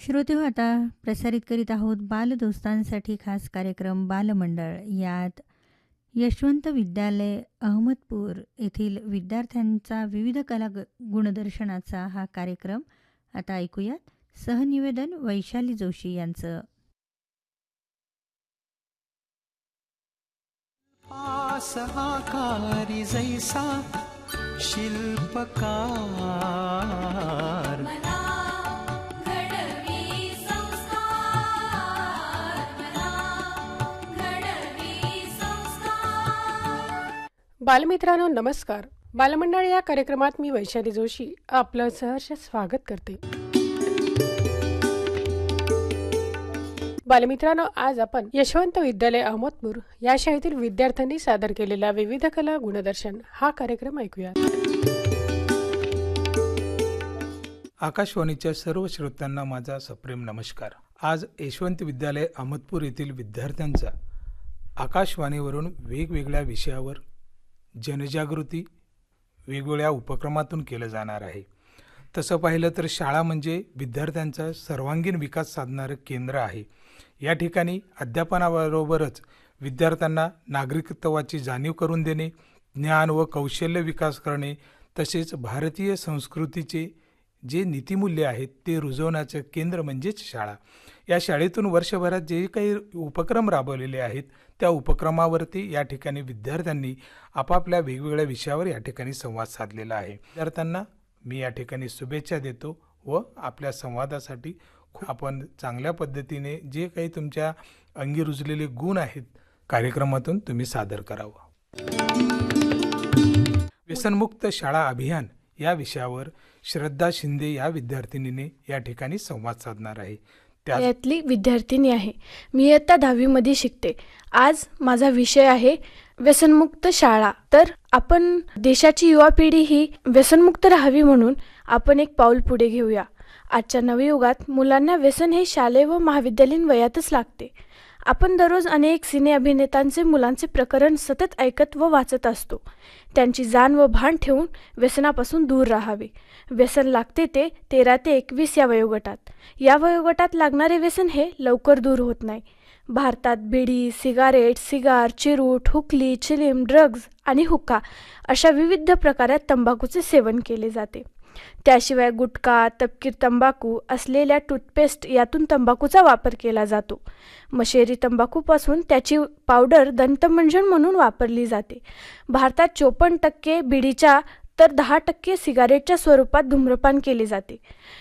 श्रोते हो आता प्रसारित करीत आहोत बालदोस्तांसाठी खास कार्यक्रम बालमंडळ. यात यशवंत विद्यालय अहमदपूर येथील विद्यार्थ्यांचा विविध कला ग- गुणदर्शनाचा हा कार्यक्रम. आता ऐकूयात सहनिवेदन वैशाली जोशी यांचं. आकारी जैसा शिल्पकार. बालमित्रांनो नमस्कार. बालमंडळ या कार्यक्रमात मी वैशाली जोशी आपलं सहर्ष स्वागत करते. बालमित्रांनो आज आपण यशवंत विद्यालय अहमदपूर या शाळेतील विद्यार्थ्यांनी सादर केलेला विविध कला गुणदर्शन हा कार्यक्रम ऐकूया आकाशवाणीच्या सर्व श्रोत्यांना माझा सप्रेम नमस्कार. आज यशवंत विद्यालय अहमदपूर येथील विद्यार्थ्यांचा आकाशवाणीवरून वेगवेगळ्या विषयावर जनजागृती वेगवेगळ्या उपक्रमातून केलं जाणार आहे. तसं पाहिलं तर शाळा म्हणजे विद्यार्थ्यांचा सर्वांगीण विकास साधणारं केंद्र आहे. या ठिकाणी अध्यापनाबरोबरच विद्यार्थ्यांना नागरिकत्वाची जाणीव करून देणे ज्ञान व कौशल्य विकास करणे तसेच भारतीय संस्कृतीचे जे नीतिमूल्य आहेत ते रुजवण्याचं केंद्र म्हणजेच शाळा. या शाळेतून वर्षभरात जे काही उपक्रम राबवलेले आहेत त्या उपक्रमावरती या ठिकाणी विद्यार्थ्यांनी आपापल्या वेगवेगळ्या विषयावर या ठिकाणी संवाद साधलेला आहे. विद्यार्थ्यांना मी या ठिकाणी शुभेच्छा देतो व आपल्या संवादासाठी खूप आपण चांगल्या पद्धतीने जे काही तुमच्या अंगी रुजलेले गुण आहेत कार्यक्रमातून तुम्ही सादर करावं. व्यसनमुक्त शाळा अभियान या विषयावर श्रद्धा शिंदे या विद्यार्थिनीने या ठिकाणी संवाद साधणार आहे. त्या यातली विद्यार्थिनी आहे. मी इयत्ता दहावीमध्ये शिकते. आज माझा विषय आहे व्यसनमुक्त शाळा. तर आपण देशाची युवा पिढी ही व्यसनमुक्त राहावी म्हणून आपण एक पाऊल पुढे घेऊया. आजच्या नवयुगात मुलांना व्यसन हे शालेय व महाविद्यालयीन वयातच लागते. आपण दररोज अनेक सिने अभिनेत्यांचे मुलांचे प्रकरण सतत ऐकत व वाचत असतो. त्यांची जाण व भान ठेवून व्यसनापासून दूर राहावे. व्यसन लागते ते तेरा ते एकवीस या वयोगटात. या वयोगटात लागणारे व्यसन हे लवकर दूर होत नाही. भारतात बिडी सिगारेट सिगार चिरूट हुकली चिलीम ड्रग्ज आणि हुक्का अशा विविध प्रकारात तंबाखूचे सेवन केले जाते. त्याशिवाय गुटखा तपकीर तंबाखू असलेल्या टूथपेस्ट यातून तंबाखूचा वापर केला जातो. मशेरी तंबाखूपासून त्याची पावडर दंतमंजन म्हणून वापरली जाते. भारतात चोपन्न टक्के बिडीच्या तर दहा टक्के सिगारेटच्या स्वरूपात धूम्रपान केले जाते.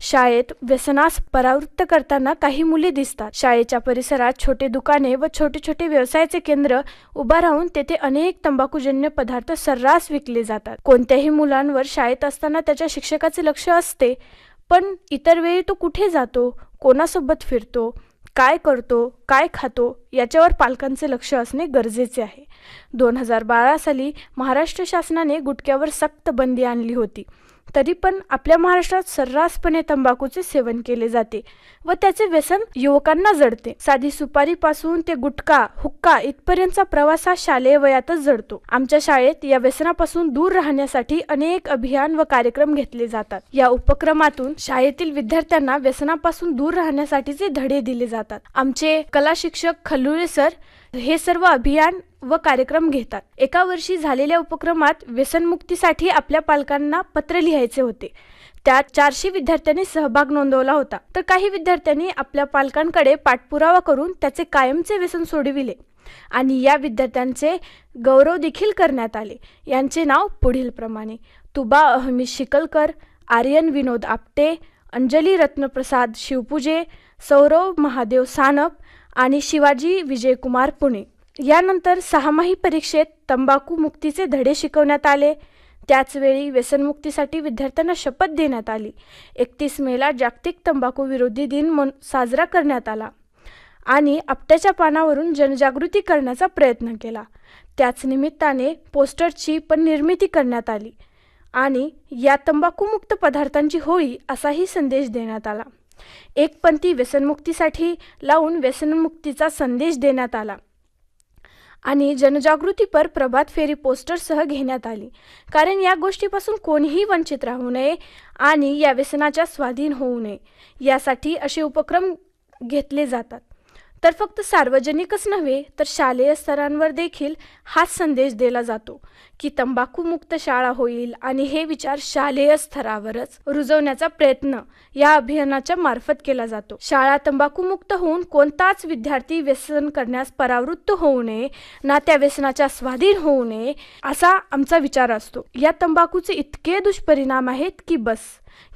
शाळेत व्यसनास परावृत्त करताना काही मुले दिसतात. शाळेच्या परिसरात छोटे दुकाने व छोटे छोटे व्यवसायाचे केंद्र उभा राहून तेथे अनेक तंबाखूजन्य पदार्थ सर्रास विकले जातात. कोणत्याही मुलांवर शाळेत असताना त्याच्या शिक्षकाचे लक्ष असते पण इतर वेळी तो कुठे जातो कोणासोबत फिरतो काय करतो काय खातो याच्यावर पालकांचे लक्ष असणे गरजेचे आहे. दोन हजार बारा साली महाराष्ट्र शासनाने गुटख्यावर सक्त बंदी आणली होती. तरी पण आपल्या महाराष्ट्रात सर्रासपणे तंबाखूचे सेवन केले जाते व त्याचे व्यसन युवकांना जडते. साधी सुपारीपासून ते गुटखा हुक्का इथपर्यंतचा प्रवास हा शालेय वयातच जडतो. आमच्या शाळेत या व्यसनापासून दूर राहण्यासाठी अनेक अभियान व कार्यक्रम घेतले जातात. या उपक्रमातून शाळेतील विद्यार्थ्यांना व्यसनापासून दूर राहण्यासाठीचे धडे दिले जातात. आमचे कला शिक्षक खल्लुळे सर हे सर्व अभियान व कार्यक्रम घेतात. एका वर्षी झालेल्या उपक्रमात व्यसनमुक्तीसाठी आपल्या पालकांना पत्र लिहायचे होते. त्यात चारशे विद्यार्थ्यांनी सहभाग नोंदवला होता. तर काही विद्यार्थ्यांनी आपल्या पालकांकडे पाठपुरावा करून त्याचे कायमचे व्यसन सोडविले आणि या विद्यार्थ्यांचे गौरव देखील करण्यात आले. यांचे नाव पुढीलप्रमाणे तुबा अहमी शिकलकर आर्यन विनोद आपटे अंजली रत्नप्रसाद शिवपूजे सौरव महादेव सानप आणि शिवाजी विजयकुमार पुणे. यानंतर सहामाही परीक्षेत तंबाखू मुक्तीचे धडे शिकवण्यात आले. त्याचवेळी व्यसनमुक्तीसाठी विद्यार्थ्यांना शपथ देण्यात आली. एकतीस मेला जागतिक तंबाखू विरोधी दिन म्हणून साजरा करण्यात आला आणि आपट्याच्या पानावरून जनजागृती करण्याचा प्रयत्न केला. त्याच निमित्ताने पोस्टरची पण निर्मिती करण्यात आली आणि या तंबाखूमुक्त पदार्थांची होळी असाही संदेश देण्यात आला. एक पंथी व्यसनमुक्तीसाठी लावून व्यसनमुक्तीचा संदेश देण्यात आला. आणि जनजागृतीपर प्रभात फेरी पोस्टरसह घेण्यात आली. कारण या गोष्टीपासून कोणीही वंचित राहू नये आणि या व्यसनाच्या स्वाधीन होऊ नये. यासाठी असे उपक्रम घेतले जातात. तर फक्त सार्वजनिकच नव्हे तर शालेय स्तरांवर देखील हाच संदेश दिला जातो की तंबाखूमुक्त शाळा होईल आणि हे विचार शालेय स्तरावरच रुजवण्याचा प्रयत्न या अभियानाच्या मार्फत केला जातो. शाळा तंबाखूमुक्त होऊन कोणताच विद्यार्थी व्यसन करण्यास परावृत्त होऊ नये ना त्या व्यसनाच्या स्वाधीन होऊ नये असा आमचा विचार असतो. या तंबाखूचे इतके दुष्परिणाम आहेत की बस.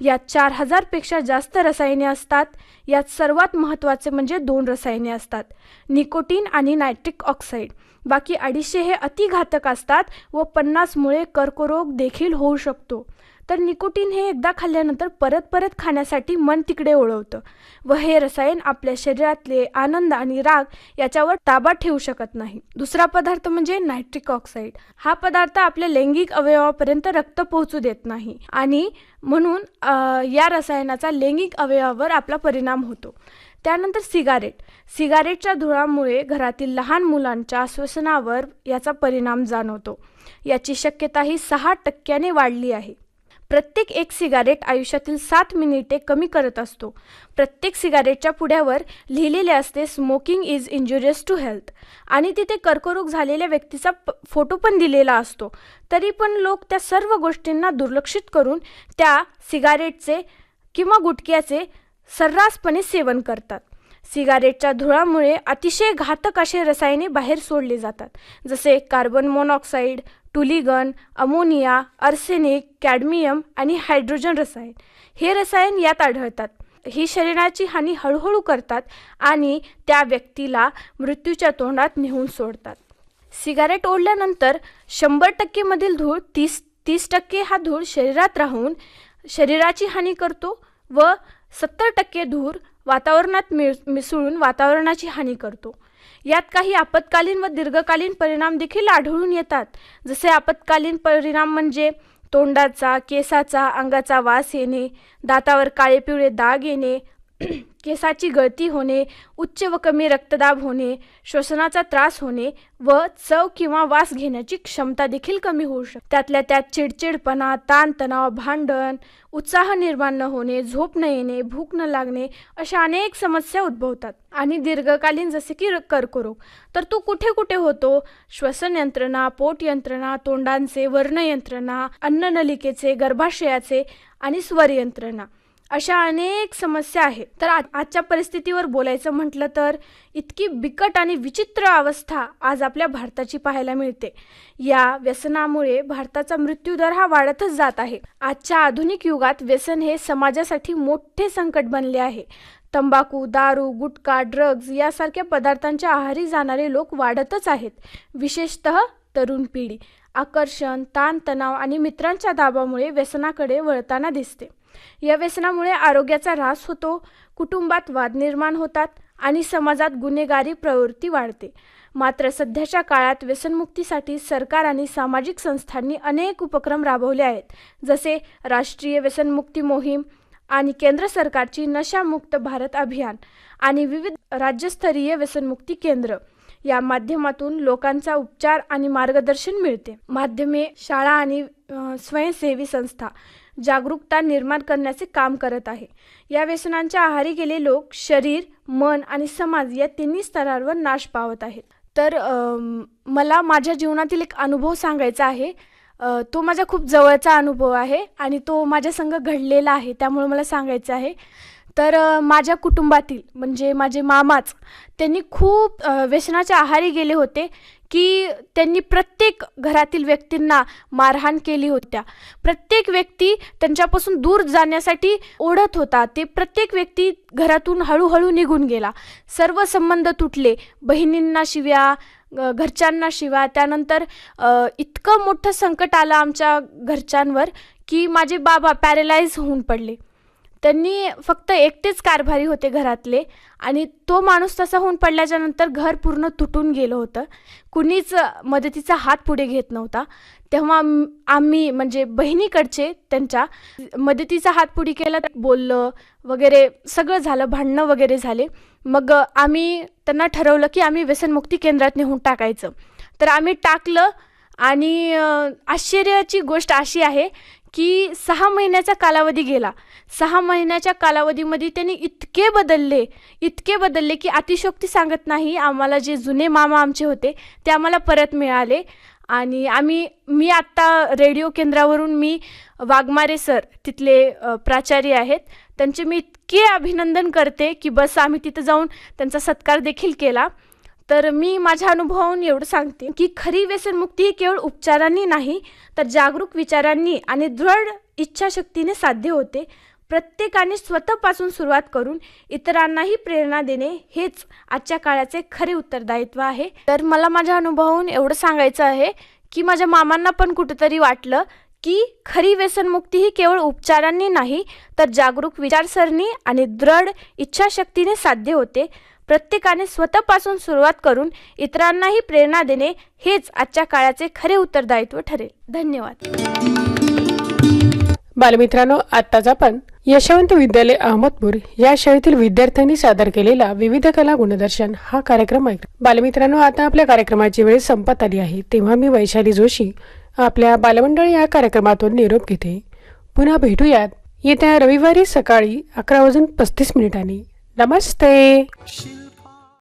यात चार हजारपेक्षा जास्त रसायने असतात. यात सर्वात महत्त्वाचे म्हणजे दोन रसायने असतात. निकोटीन आणि नायट्रिक ऑक्साईड. बाकी अडीचशे हे अतिघातक असतात व पन्नासमुळे कर्करोग देखील होऊ शकतो. तर निकोटीन हे एकदा खाल्ल्यानंतर परत परत खाण्यासाठी मन तिकडे ओळवतं व हे रसायन आपल्या शरीरातले आनंद आणि राग याच्यावर ताबा ठेवू शकत नाही. दुसरा पदार्थ म्हणजे नायट्रिक ऑक्साईड. हा पदार्थ आपल्या लैंगिक अवयवापर्यंत रक्त पोहोचू देत नाही आणि म्हणून या रसायनाचा लैंगिक अवयवावर आपला परिणाम होतो. त्यानंतर सिगारेट. सिगारेटच्या धुरामुळे घरातील लहान मुलांच्या श्वसनावर याचा परिणाम जाणवतो. याची शक्यता ही सहा टक्क्याने वाढली आहे. प्रत्येक एक सिगारेट आयुष्यातील सात मिनिटे कमी करत असतो. प्रत्येक सिगारेटच्या पुढ्यावर लिहिलेले असते smoking is injurious to health आणि तिथे कर्करोग झालेल्या व्यक्तीचा प फोटो पण दिलेला असतो. तरी पण लोक त्या सर्व गोष्टींना दुर्लक्षित करून त्या सिगारेटचे किंवा गुटख्याचे सर्रासपणे सेवन करतात. सिगारेटच्या धुळामुळे अतिशय घातक असे रसायने बाहेर सोडले जातात जसे कार्बन मोनॉक्साईड टुलिगन अमोनिया अर्सेनिक कॅडमियम आणि हायड्रोजन रसायन. हे रसायन यात आढळतात. ही शरीराची हानी हळूहळू करतात आणि त्या व्यक्तीला मृत्यूच्या तोंडात नेऊन सोडतात. सिगारेट ओढल्यानंतर शंभर टक्केमधील धूळ तीस तीस टक्के हा धूळ शरीरात राहून शरीराची हानी करतो व सत्तर टक्के धूर वातावरणात मिळ मिसळून वातावरणाची हानी करतो. यात काही आपत्कालीन व दीर्घकालीन परिणाम देखील आढळून येतात. जसे आपत्कालीन परिणाम म्हणजे तोंडाचा केसाचा अंगाचा वास येणे दातावर काळे पिवळे दाग येणे केसाची गळती होणे उच्च व कमी रक्तदाब होणे श्वसनाचा त्रास होणे व चव किंवा वास घेण्याची क्षमता देखील कमी होऊ शकते. त्यातल्या त्यात चिडचिडपणा ताणतणाव भांडण उत्साह निर्माण न होणे झोप न येणे भूक न लागणे अशा अनेक समस्या उद्भवतात. आणि दीर्घकालीन जसे की कर्करोग. तर तो कुठे कुठे होतो? श्वसन यंत्रणा पोट यंत्रणा तोंडांचे वर्ण यंत्रणा अन्ननलिकेचे गर्भाशयाचे आणि स्वर यंत्रणा. अशा अनेक समस्या आहेत. तर आजच्या परिस्थितीवर बोलायचं म्हटलं तर इतकी बिकट आणि विचित्र अवस्था आज आपल्या भारताची पाहायला मिळते. या व्यसनामुळे भारताचा मृत्यूदर हा वाढतच जात आहे. आजच्या आधुनिक युगात व्यसन हे समाजासाठी मोठे संकट बनले आहे. तंबाखू दारू गुटखा ड्रग्ज यासारख्या पदार्थांच्या आहारी जाणारे लोक वाढतच आहेत. विशेषतः तरुण पिढी. आकर्षण ताणतणाव आणि मित्रांच्या दाबामुळे व्यसनाकडे वळताना दिसते. या व्यसनामुळे आरोग्याचा ऱ्हास होतो कुटुंबात वाद निर्माण होतात आणि समाजात गुन्हेगारी प्रवृत्ती वाढते. मात्र सध्याच्या काळात व्यसनमुक्तीसाठी सरकार आणि सामाजिक संस्थांनी अनेक उपक्रम राबवले आहेत जसे राष्ट्रीय व्यसनमुक्ती मोहीम आणि केंद्र सरकारची नशामुक्त भारत अभियान आणि विविध राज्यस्तरीय व्यसनमुक्ती केंद्र. या माध्यमातून लोकांचा उपचार आणि मार्गदर्शन मिळते. माध्यमे शाळा आणि स्वयंसेवी संस्था जागरूकता निर्माण करण्याचे काम करत आहे. या व्यसनांच्या आहारी गेले लोक शरीर मन आणि समाज या तिन्ही स्तरांवर नाश पावत आहेत. तर मला माझ्या जीवनातील एक अनुभव सांगायचा आहे. तो माझा खूप जवळचा अनुभव आहे आणि तो माझ्या संग घडलेला आहे त्यामुळे मला सांगायचं आहे. तर माझ्या कुटुंबातील म्हणजे माझे मामाच त्यांनी खूप व्यसनाच्या आहारी गेले होते की त्यांनी प्रत्येक घरातील व्यक्तींना मारहाण केली होत्या. प्रत्येक व्यक्ती त्यांच्यापासून दूर जाण्यासाठी ओढत होता. ते प्रत्येक व्यक्ती घरातून हळूहळू निघून गेला. सर्व संबंध तुटले. बहिणींना शिव्या घरच्यांना शिव्या. त्यानंतर इतकं मोठं संकट आलं आमच्या घरच्यांवर की माझे बाबा पॅरेलाइज होऊन पडले. त्यांनी फक्त एकटेच कारभारी होते घरातले आणि तो माणूस तसा होऊन पडल्याच्या नंतर घर पूर्ण तुटून गेलं होतं. कुणीच मदतीचा हात पुढे घेत नव्हता. तेव्हा आम्ही म्हणजे बहिणीकडचे त्यांच्या मदतीचा हात पुढे केला बोललं वगैरे सगळं झालं भांडणं वगैरे झाले. मग आम्ही त्यांना ठरवलं की आम्ही व्यसनमुक्ती केंद्रात नेऊन टाकायचं. तर आम्ही टाकलं आणि आश्चर्याची गोष्ट अशी आहे की सहा महिन्याचा कालावधी गेला. सहा महिन्याच्या कालावधीमध्ये त्यांनी इतके बदलले इतके बदलले की अतिशोक्ती सांगत नाही आम्हाला जे जुने मामा आमचे होते ते आम्हाला परत मिळाले. आणि आम्ही मी आत्ता रेडिओ केंद्रावरून मी वाघमारे सर तिथले प्राचार्य आहेत. त्यांचे मी इतके अभिनंदन करते की बस आम्ही तिथं जाऊन त्यांचा सत्कार देखील केला. तर मी माझ्या अनुभवावरून एवढं सांगते की खरी व्यसनमुक्ती ही केवळ उपचारांनी नाही तर जागरूक विचारांनी आणि दृढ इच्छाशक्तीने साध्य होते. प्रत्येकाने स्वतःपासून सुरुवात करून इतरांनाही प्रेरणा देणे हेच आजच्या काळाचे खरे उत्तरदायित्व आहे. तर मला माझ्या अनुभवावरून एवढं सांगायचं आहे की माझ्या मामांना पण कुठेतरी वाटलं की खरी व्यसनमुक्ती ही केवळ उपचारांनी नाही तर जागरूक विचारसरणी आणि दृढ इच्छाशक्तीने साध्य होते. प्रत्येकाने स्वतःपासून सुरुवात करून इतरांनाही प्रेरणा देणे हेच आजच्या काळाचे खरे उत्तरदायित्व ठरेल. धन्यवाद. बालमित्रांनो आत्ताच आपण यशवंत विद्यालय अहमदपूर या शाळेतील विद्यार्थ्यांनी सादर केलेला विविध कला गुणदर्शन हा कार्यक्रम ऐकला. बालमित्रांनो आता आपल्या कार्यक्रमाची वेळ संपत आली आहे. तेव्हा मी वैशाली जोशी आपल्या बालमंडळ या कार्यक्रमातून निरोप घेते. पुन्हा भेटूयात येत्या रविवारी सकाळी अकरा वाजून पस्तीस मिनिटांनी. Namaste.